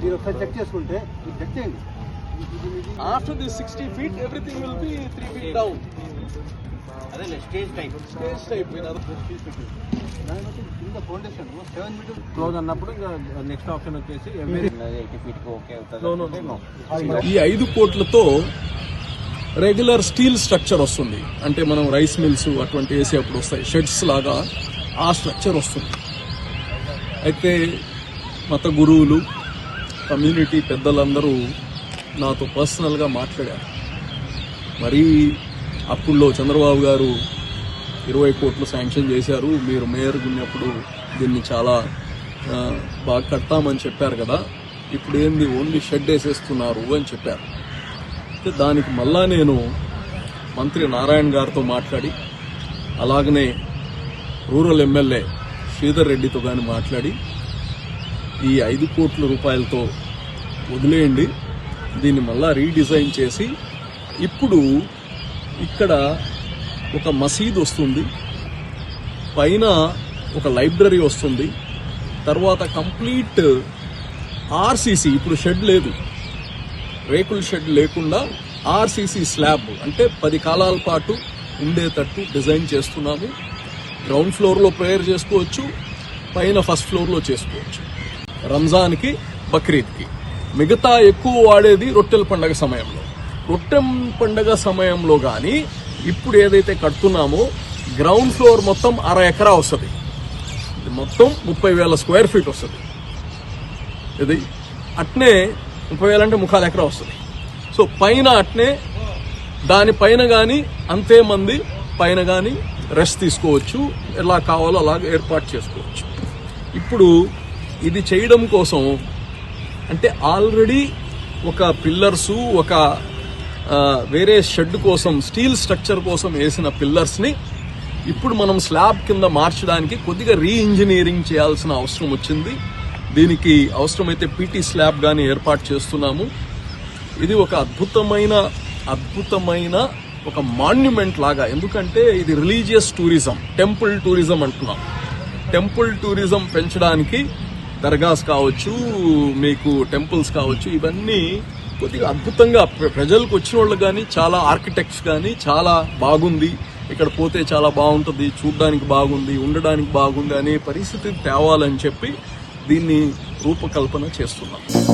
మీరు ఒకసారి చెక్ చేసుకుంటే మీరు చెక్ చేయండి. After this 60 feet, everything will be 3 feet down. అదే stage type. Stage type, in other దాని బట్టి కింద ఫౌండేషన్ సెవెన్ మీటర్ క్లోజ్ అన్నప్పుడు ఇంకా నెక్స్ట్ ఆప్షన్ వచ్చేసి ఎయిటీ ఫీట్కి ఓకే No, no, అవుతుంది ఈ ఐదు కోట్లతో రెగ్యులర్ స్టీల్ స్ట్రక్చర్ వస్తుంది. అంటే మనం రైస్ మిల్స్ అటువంటి వేసేటప్పుడు వస్తాయి. షెడ్స్ లాగా ఆ స్ట్రక్చర్ వస్తుంది. అయితే మత గురువులు కమ్యూనిటీ పెద్దలందరూ నాతో పర్సనల్గా మాట్లాడారు. మరి అప్పుల్లో చంద్రబాబు గారు ఇరవై కోట్లు శాంక్షన్ చేశారు. మీరు మేయర్ ఉన్నప్పుడు దీన్ని చాలా బాగా కడతామని చెప్పారు కదా. ఇప్పుడు ఏంది? ఓన్లీ షెడ్ వేసేస్తున్నారు అని చెప్పారు. అయితే దానికి మళ్ళా నేను మంత్రి నారాయణ గారితో మాట్లాడి అలాగనే రూరల్ ఎమ్మెల్యే శ్రీధర్ రెడ్డితో కానీ మాట్లాడి ఈ ఐదు కోట్ల రూపాయలతో వదిలేయండి. దీన్ని మళ్ళా రీడిజైన్ చేసి ఇప్పుడు ఇక్కడ ఒక మసీద్ వస్తుంది. పైన ఒక లైబ్రరీ వస్తుంది. తర్వాత కంప్లీట్ ఆర్సీసీ ఇప్పుడు షెడ్ లేదు. రేకుల షెడ్ లేకుండా ఆర్సీసీ స్లాబ్ అంటే పది కాలాల పాటు ఉండేటట్టు డిజైన్ చేస్తున్నాము. గ్రౌండ్ ఫ్లోర్లో ప్రేయర్ చేసుకోవచ్చు పైన ఫస్ట్ ఫ్లోర్లో చేసుకోవచ్చు. రంజాన్కి బక్రీద్కి. మిగతా ఎక్కువ వాడేది రొట్టెల పండగ సమయంలో. రొట్టె పండగ సమయంలో కానీ ఇప్పుడు ఏదైతే కడుతున్నామో గ్రౌండ్ ఫ్లోర్ మొత్తం అర ఎకరా వస్తుంది. ఇది మొత్తం ముప్పై వేల స్క్వేర్ ఫీట్ వస్తుంది. ఇది అట్నే ముప్పై వేల అంటే ముఖాలు ఎకరా వస్తుంది. సో పైన అట్నే దానిపైన కానీ అంతే మంది పైన కానీ రెస్ట్ తీసుకోవచ్చు ఎలా కావాలో అలాగ ఏర్పాటు చేసుకోవచ్చు. ఇప్పుడు ఇది చేయడం కోసం అంటే ఆల్రెడీ ఒక పిల్లర్సు ఒక వేరే షెడ్ కోసం స్టీల్ స్ట్రక్చర్ కోసం వేసిన పిల్లర్స్ని ఇప్పుడు మనం స్లాబ్ కింద మార్చడానికి కొద్దిగా రీ ఇంజనీరింగ్ చేయాల్సిన అవసరం వచ్చింది. దీనికి అవసరమైతే పీటీ స్లాబ్ కానీ ఏర్పాటు చేస్తున్నాము. ఇది ఒక అద్భుతమైన అద్భుతమైన ఒక మాన్యుమెంట్ లాగా. ఎందుకంటే ఇది రిలీజియస్ టూరిజం టెంపుల్ టూరిజం అంటున్నాం. టెంపుల్ టూరిజం పెంచడానికి దర్గాస్ కావచ్చు మీకు టెంపుల్స్ కావచ్చు ఇవన్నీ కొద్దిగా అద్భుతంగా ప్ర- ప్రజలకు వచ్చిన వాళ్ళు కానీ చాలా ఆర్కిటెక్ట్స్ కానీ చాలా బాగుంది. ఇక్కడ పోతే చాలా బాగుంటుంది చూడడానికి బాగుంది ఉండడానికి బాగుంది అనే పరిస్థితి తేవాలని చెప్పి దీన్ని రూపకల్పన చేస్తున్నాం.